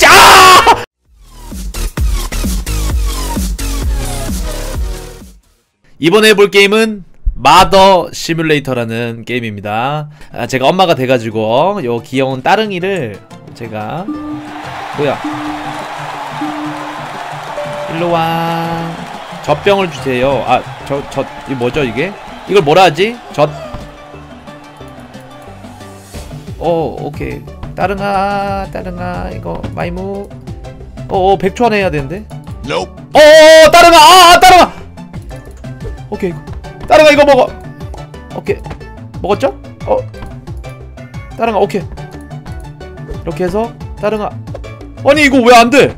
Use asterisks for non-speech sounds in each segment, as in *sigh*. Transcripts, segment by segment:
에이씨 아 이번에 해볼 게임은 마더 시뮬레이터라는 게임입니다. 아, 제가 엄마가 돼가지고 요 귀여운 따릉이를 제가 뭐야? 일로 와. 젖병을 주세요. 아, 저, 저, 이 뭐죠 이게? 이걸 뭐라 하지? 젖. 어, 오케이. 따릉아, 따릉아, 이거 마이무. 어, 어 100초 안에 해야 되는데. Nope. 어, 어, 따릉아, 아, 아, 따릉아. 오케이, 이거. 따릉아 이거 먹어. 오케이. 먹었죠? 어. 따릉아, 오케이. 이렇게 해서 따릉아. 아니 이거 왜 안 돼?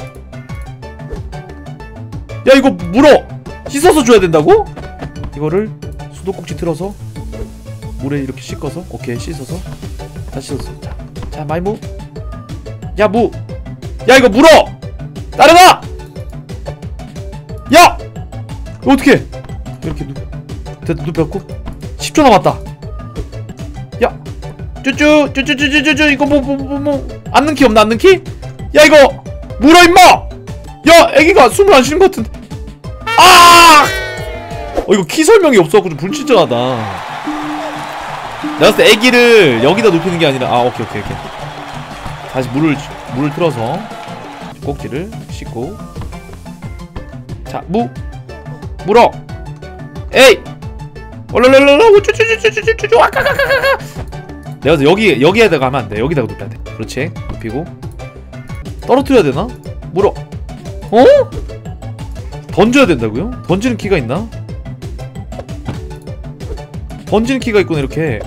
야 이거 물어. 씻어서 줘야 된다고? 이거를 수도꼭지 틀어서 물에 이렇게 씻어서 오케이 씻어서 다 씻었어. 자, 자 마이 무. 야 무. 야 이거 물어. 따릉아. 야. 어떻게? 이렇게 누. 됐다 눕혔고 10초 남았다. 야. 쭈쭈 쭈쭈쭈쭈쭈 이거 뭐 뭐 뭐뭐 앉는 키 없나 앉는 키? 야 이거 물어 임마! 야 애기가 숨을 안 쉬는 것 같은데 아! 어 이거 키 설명이 없어갖고 좀 불친절하다 내가 봤을 때 애기를 여기다 눕히는 게 아니라 아 오케이 오케이 오케이 다시 물을 물을 틀어서 꼭지를 씻고 자 무 물어 에이 얼얼얼얼 쭈쭈쭈쭈쭈쭈쭈 아까까까까까 내가 그래서 여기 여기에다가 하면 안 돼. 여기다가 눕혀야 돼. 그렇지. 눕히고 떨어뜨려야 되나? 물어. 어? 던져야 된다고요? 던지는 키가 있나? 던지는 키가 있구나 이렇게.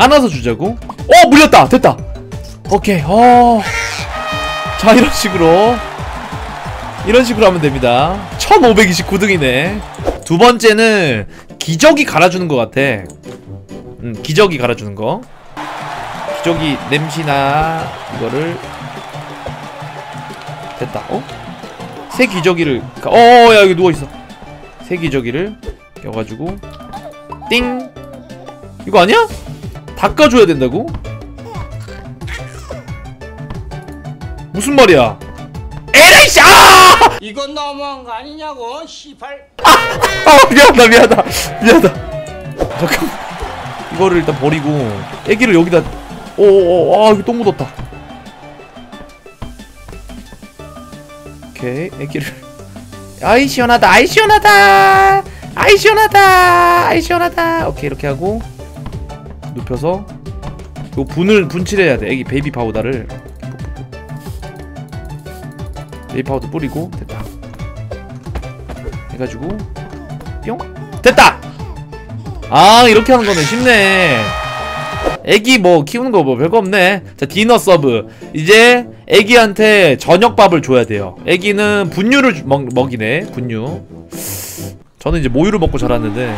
안아서 주자고. 어 물렸다. 됐다. 오케이. 어. 자 이런 식으로 이런 식으로 하면 됩니다. 1529등이네. 두 번째는 기저귀 갈아주는 것 같아. 음, 기저귀 갈아주는 거. 기저귀 냄새나 이거를 됐다. 어? 새 기저귀를 가- 어, 야 여기 누워 있어. 새 기저귀를 껴가지고 띵. 이거 아니야? 닦아줘야 된다고? 무슨 말이야? 에라이씨! 아! 이건 너무한 거 아니냐고 시발. 아 미안하다 미안하다. 미안하다. 잠깐. 이거를 일단 버리고 애기를 여기다 오오오 아 이거 똥 묻었다. 오케이 애기를. 아이 시원하다 아이 시원하다! 아이 시원하다! 아이 시원하다! 오케이 이렇게 하고 눕혀서 요 분을 분칠해야 돼. 애기 베이비 파우더를. 베이비 파우더 뿌리고 됐다. 해가지고 뿅! 됐다! 아 이렇게 하는 거네. 쉽네. 애기 뭐 키우는 거 뭐 별거 없네. 자 디너 서브. 이제 애기한테 저녁밥을 줘야 돼요. 애기는 분유를 주- 먹, 먹이네. 분유. 저는 이제 모유를 먹고 자랐는데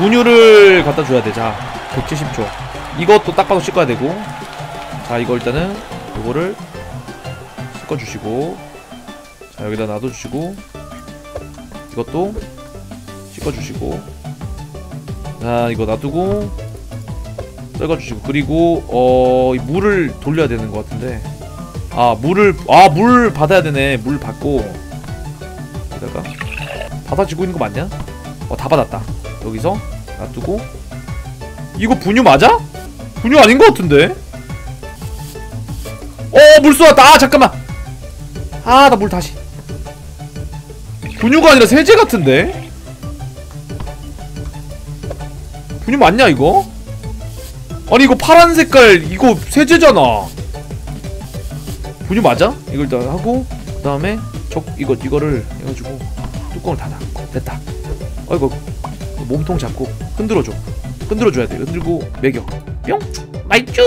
분유를 갖다 줘야 돼 자 170초. 이것도 딱 봐도 씻어야 되고. 자 이거 일단은 이거를 씻어주시고. 자 여기다 놔둬주시고. 이것도 씻어주시고. 자 이거 놔두고 썰어주시고. 그리고 어이 물을 돌려야 되는 것 같은데. 아 물을 아 물 받아야 되네. 물 받고. 여기다가 받아지고 있는 거 맞냐? 어 다 받았다 여기서 놔두고 이거 분유 맞아? 분유 아닌 것 같은데? 어 물 쏟았다 아 잠깐만 아 나 물 다시 분유가 아니라 세제 같은데? 분유 맞냐 이거? 아니 이거 파란 색깔 이거 세제잖아 분유 맞아? 이걸 일단 하고 그 다음에 적 이거 이거를 해가지고 뚜껑을 닫아 됐다 어이구 몸통 잡고 흔들어줘. 흔들어줘야 돼. 흔들고 매겨. 뿅! 맛있죠?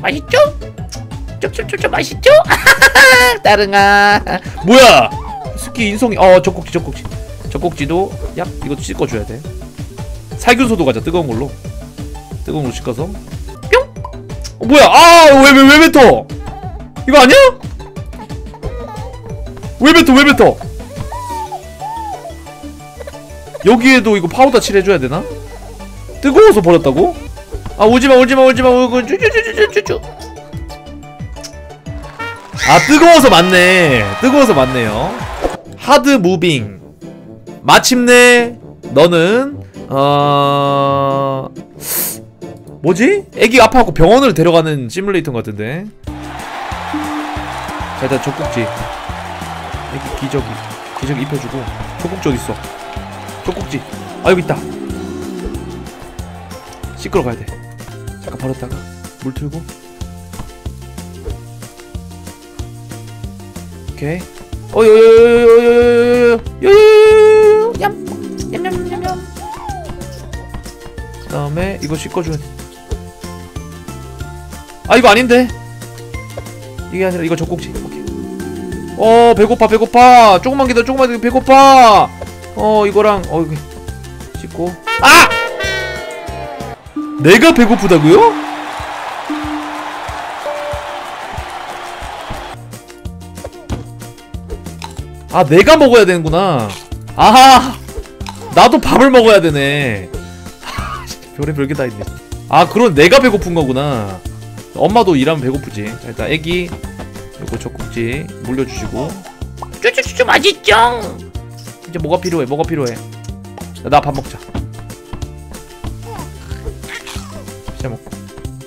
맛있죠? 쪽쪽쪽쪽 맛있죠? *laughs* 따릉아. 뭐야? 스키 인성이 어 젖꼭지 젖꼭지. 젖꼭지도 약 이거 씻어줘야 돼. 살균소도 가자. 뜨거운 걸로. 뜨거운 걸로 씻어서. 뿅! 어, 뭐야? 아왜 왜왜 뱉어? 이거 아니야? 왜 뱉어? 왜 뱉어 여기에도 이거 파우더 칠해줘야 되나? 뜨거워서 버렸다고? 아 오지마 오지마 오지마. 오고 쭈쭈쭈쭈쭈쭈. 아 뜨거워서 맞네. 뜨거워서 맞네요. 하드 무빙. 마침내 너는 어 뭐지? 애기 아파갖고 병원을 데려가는 시뮬레이터인 것 같은데. 자 일단 젖꼭지. 애기 기저귀 기저귀 입혀주고. 젖꼭지 어딨어 젖꼭지 아 여기 있다 씻으러 가야 돼 잠깐 버렸다가 물 틀고 오케이 어요요요요요요요요요요요 얌 얌얌얌얌 그 다음에 이거 씻어줘야 돼아 이거 아닌데 이게 아니라 이거 젖꼭지 오케이 어 배고파 배고파 조금만 기다려 조금만 기다려 배고파 어 이거랑 어 여기 씻고. 아! 내가 배고프다고요? 아 내가 먹어야 되는구나. 아하! 나도 밥을 먹어야 되네. *laughs* 별의 별게 다 있네. 아 그럼 내가 배고픈 거구나. 엄마도 일하면 배고프지. 자 일단 애기 요거 젖꼭지 물려주시고. 쭈쭈쭈쭈 맛있죠 이제 뭐가 필요해? 뭐가 필요해? 나 밥 먹자. 시작 먹고.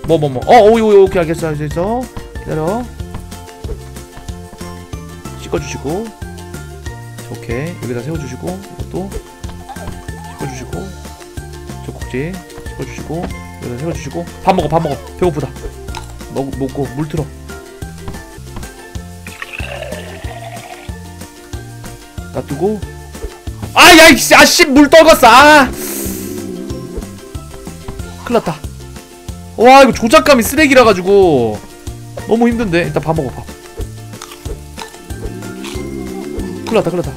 뭐 뭐 뭐 어 오이 오이 오케이 알겠어 알겠어 기다려. 씻어주시고. 오케이. 여기다 세워주시고 이것도 씻어주시고. 젖꼭지 씻어주시고 여기다 세워주시고. 밥 먹어 밥 먹어. 배고프다. 먹, 먹고 물 틀어. 놔두고 아야 아씨 물 떨궜어. 아. 큰일났다. 와 이거 조작감이 쓰레기라 가지고. 너무 힘든데? 일단 밥 먹어 밥. 큰일났다 큰일났다.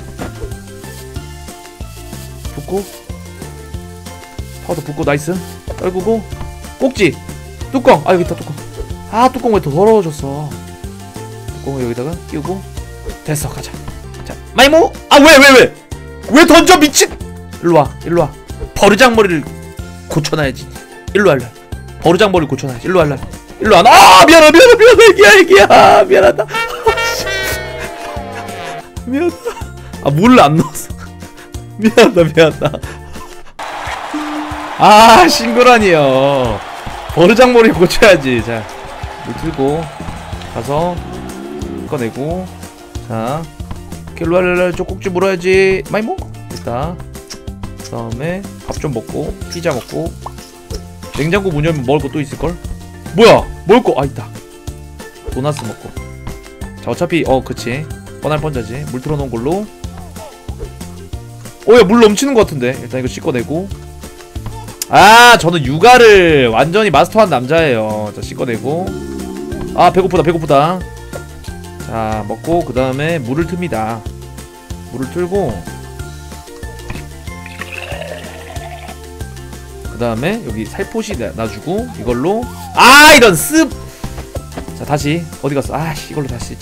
붓고. 파우더 붓고 나이스. 떨구고. 꼭지. 뚜껑. 아 여기 있다 뚜껑. 아 뚜껑 왜더 더러워졌어? 뚜껑을 여기다가 끼우고. 됐어 가자. 자 마이모! 아 왜 왜 왜 왜 던져 미친? 일로와 일로와. 버르장머리를 고쳐놔야지. 일로와 일로와. 버르장머리를 고쳐놔야지. 일로와 일로와. 일로와. 아 미안해 미안해 미안해 애기야 애기야. 미안하다. *laughs* 미안하다. 아 물을 안 넣었어. *laughs* 미안하다 미안하다. 아 싱그러니요. 버르장머리 고쳐야지. 자물 틀고 가서 꺼내고 자 킬로알랄 쪽꼭지 물어야지. 많이 먹어. 됐다 그 다음에 밥 좀 먹고 피자 먹고. 냉장고 문 열면 먹을 거 또 있을걸? 뭐야? 먹을 거아 있다. 도나스 먹고. 자 어차피 어 그치. 뻔할 뻔자지. 물 틀어놓은 걸로. 오야 물 넘치는 것 같은데. 일단 이거 씻어내고. 아 저는 육아를 완전히 마스터한 남자예요. 자 씻어내고. 아 배고프다 배고프다 자 먹고 그 다음에 물을 틉니다. 물을 틀고 그 다음에 여기 살포시 놔- 놔주고 이걸로 아 이런 습! 자 다시. 어디 갔어? 아씨 이걸로 다시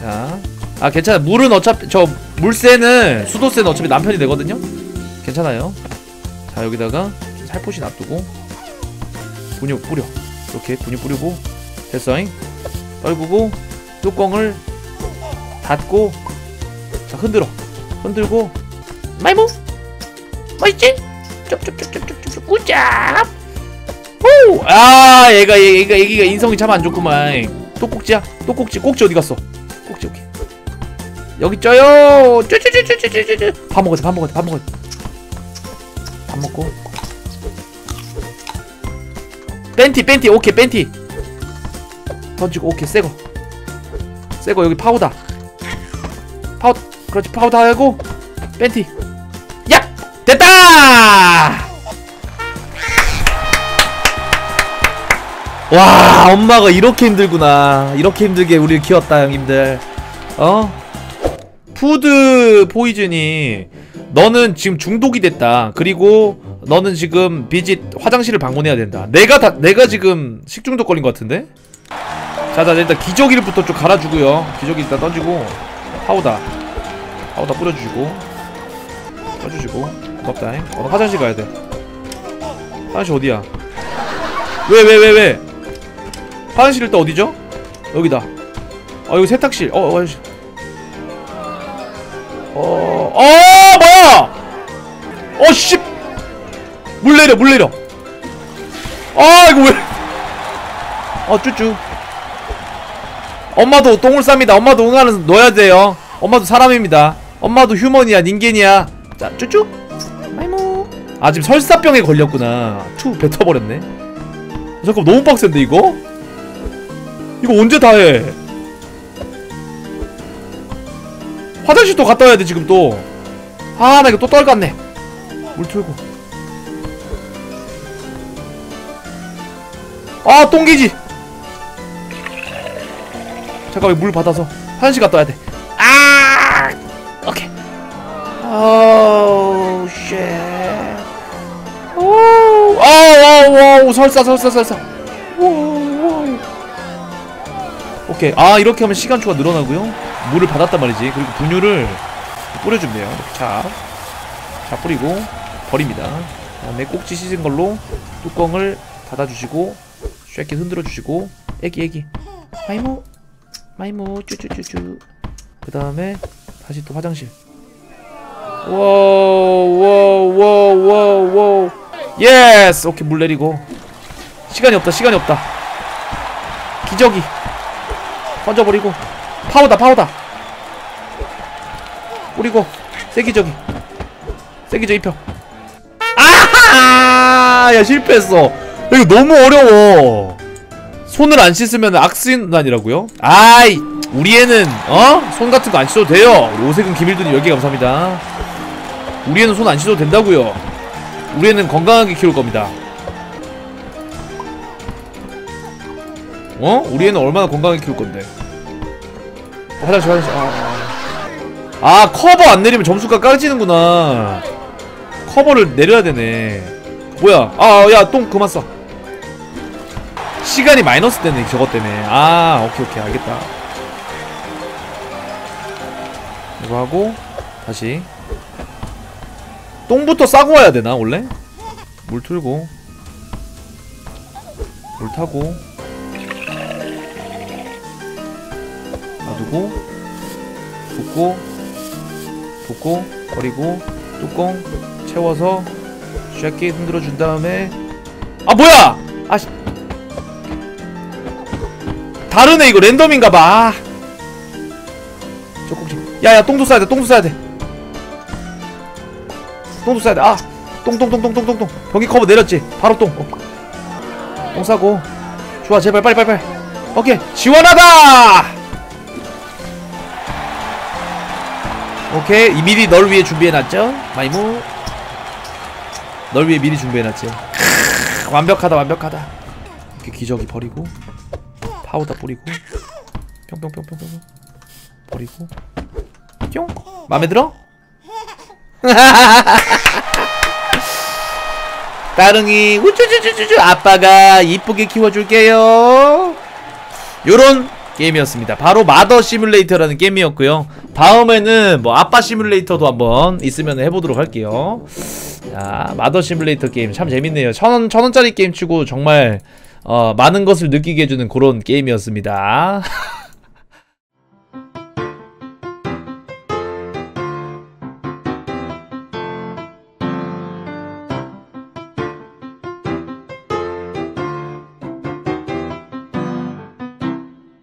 자아 괜찮아. 물은 어차피 저 물세는 수도세는 어차피 남편이 내거든요? 괜찮아요. 자 여기다가 살포시 놔두고 분유 뿌려. 이렇게 분유 뿌리고 됐어잉 떨구고 뚜껑을 닫고 자 흔들어. 흔들고. 마이무! 맛있지? 쩝쩝쩝쩝쩝쩝 꿀짭 후아 얘가 얘- 얘가 얘기가 인성이 참 안 좋구만. 또 꼭지야? 또 꼭지. 꼭지 어디 갔어? 꼭지 오케이. 여기 쪄요! 쭈쭈쭈쭈쭈쭈쭈 밥 먹어야 돼밥 먹어야 돼밥 먹어야 돼밥 먹고. 팬티 팬티. 오케이 팬티 던지고 오케이 새거. 새거 여기 파우더. 파우 그렇지 파우더 하고 팬티. 야! 됐다! 와 엄마가 이렇게 힘들구나. 이렇게 힘들게 우리를 키웠다 형님들. 어? 푸드 포이즌이 너는 지금 중독이 됐다. 그리고 너는 지금 비짓 화장실을 방문해야 된다. 내가 다 내가 지금 식중독 걸린 것 같은데 자, 자, 일단 기저귀를부터 좀 갈아주고요. 기저귀 일단 던지고 파우더, 파우더 뿌려주시고, 써주시고, 고맙다. 어, 너 화장실 가야 돼. 화장실 어디야? 왜 왜 왜 왜, 화장실 일단 어디죠? 여기다. 아 여기 세탁실. 어, 어 화장실. 어, 어 뭐야? 어 씨. 물 내려 물 내려. 아 이거 왜? 어 쭈쭈. 엄마도 똥을 쌉니다. 엄마도 응하는 넣어야 돼요. 엄마도 사람입니다. 엄마도 휴먼이야, 닌겐이야. 자, 쭈쭈. 마이모. 아 지금 설사병에 걸렸구나. 투 뱉어버렸네. 잠깐 너무 빡센데 이거? 이거 언제 다 해? 화장실 또 갔다 와야 돼 지금 또. 아 나 이거 또 떨갔네. 물 틀고. 아 똥기지. 잠깐만 물 받아서 화장실 갔다 와야 돼. 아 오케이. 오 쉣. 오, 아와와 설사 설사 설사. 오, 오. 오케이. 아 이렇게 하면 시간 초가 늘어나고요. 물을 받았단 말이지. 그리고 분유를 뿌려주면 돼요. 이렇게 자, 자 뿌리고 버립니다. 그다음에 꼭지 씻은 걸로 뚜껑을 닫아주시고 쉐킷 흔들어 주시고 애기 애기 마이모 마이모 쭈쭈쭈쭈. 그 다음에 다시 또 화장실. 워워워워워 예스 오케이 물 내리고. 시간이 없다 시간이 없다. 기저귀. 던져버리고. 파우다 파우다. 뿌리고. 세기저귀. 세기저귀 입혀 아하! 야 실패했어. 이거 너무 어려워 손을 안 씻으면 악순환이라고요? 아이 우리 애는 어? 손 같은 거 안 씻어도 돼요. 오색은 김일두님 10개 감사합니다. 우리 애는 손 안 씻어도 된다고요. 우리 애는 건강하게 키울 겁니다. 어? 우리 애는 얼마나 건강하게 키울 건데. 화장실 화장실 아, 아. 아 커버 안 내리면 점수가 까지는구나. 커버를 내려야 되네. 뭐야? 아야 똥 그만 싸 시간이 마이너스 되네 저것 때문에. 아 오케이 오케이. 알겠다. 이거 하고 다시. 똥부터 싸고 와야 되나 원래? 물 틀고. 물 타고. 놔두고. 붓고. 붓고. 버리고. 뚜껑. 채워서. 쉐킷 흔들어 준 다음에. 아 뭐야! 아씨 다르네 이거. 랜덤인가봐. 아. 저 꼭지 야야 똥도 싸야 돼 똥도 싸야 돼. 똥도 싸야 돼 아 똥똥똥똥똥똥똥 변기 커버 내렸지? 바로 똥. 어. 똥 싸고. 좋아 제발 빨리 빨리 빨리. 오케이. 시원하다! 오케이. 이 미리 널 위해 준비해놨죠? 마이무. 널 위해 미리 준비해놨죠 완벽하다 완벽하다. 이렇게 기저귀 버리고 파우더 뿌리고 뿅뿅뿅뿅뿅 버리고. 뿅. 마음에 들어? *laughs* 따릉이 우쭈쭈쭈쭈쭈 아빠가 이쁘게 키워줄게요. 요런 게임이었습니다. 바로 마더 시뮬레이터라는 게임이었고요. 다음에는 뭐 아빠 시뮬레이터도 한번 있으면 해보도록 할게요. 자 마더 시뮬레이터 게임 참 재밌네요. 천원 천원짜리 게임 치고 정말 어, 많은 것을 느끼게 해주는 그런 게임이었습니다 *laughs*